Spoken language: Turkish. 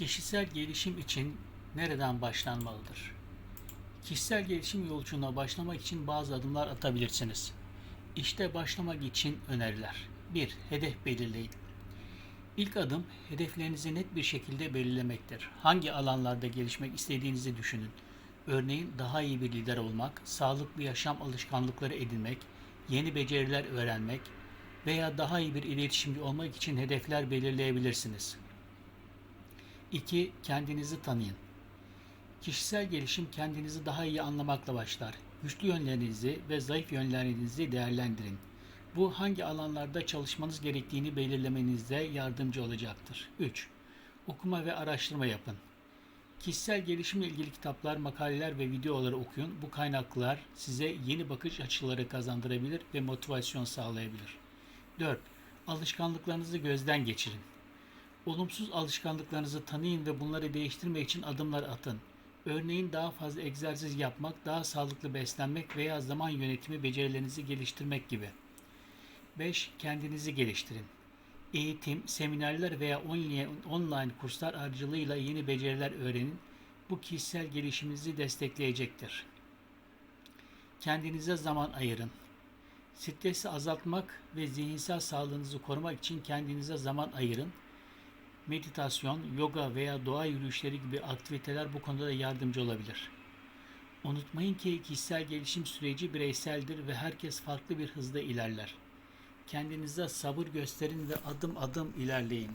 Kişisel gelişim için nereden başlanmalıdır? Kişisel gelişim yolculuğuna başlamak için bazı adımlar atabilirsiniz. İşte başlamak için öneriler. 1. Hedef belirleyin. İlk adım hedeflerinizi net bir şekilde belirlemektir. Hangi alanlarda gelişmek istediğinizi düşünün. Örneğin daha iyi bir lider olmak, sağlıklı yaşam alışkanlıkları edinmek, yeni beceriler öğrenmek veya daha iyi bir iletişimci olmak için hedefler belirleyebilirsiniz. 2. Kendinizi tanıyın. Kişisel gelişim kendinizi daha iyi anlamakla başlar. Güçlü yönlerinizi ve zayıf yönlerinizi değerlendirin. Bu hangi alanlarda çalışmanız gerektiğini belirlemenizde yardımcı olacaktır. 3. Okuma ve araştırma yapın. Kişisel gelişimle ilgili kitaplar, makaleler ve videoları okuyun. Bu kaynaklar size yeni bakış açıları kazandırabilir ve motivasyon sağlayabilir. 4. Alışkanlıklarınızı gözden geçirin. Olumsuz alışkanlıklarınızı tanıyın ve bunları değiştirmek için adımlar atın. Örneğin daha fazla egzersiz yapmak, daha sağlıklı beslenmek veya zaman yönetimi becerilerinizi geliştirmek gibi. 5. Kendinizi geliştirin. Eğitim, seminerler veya online, kurslar aracılığıyla yeni beceriler öğrenin. Bu kişisel gelişiminizi destekleyecektir. Kendinize zaman ayırın. Stresi azaltmak ve zihinsel sağlığınızı korumak için kendinize zaman ayırın. Meditasyon, yoga veya doğa yürüyüşleri gibi aktiviteler bu konuda da yardımcı olabilir. Unutmayın ki kişisel gelişim süreci bireyseldir ve herkes farklı bir hızda ilerler. Kendinize sabır gösterin ve adım adım ilerleyin.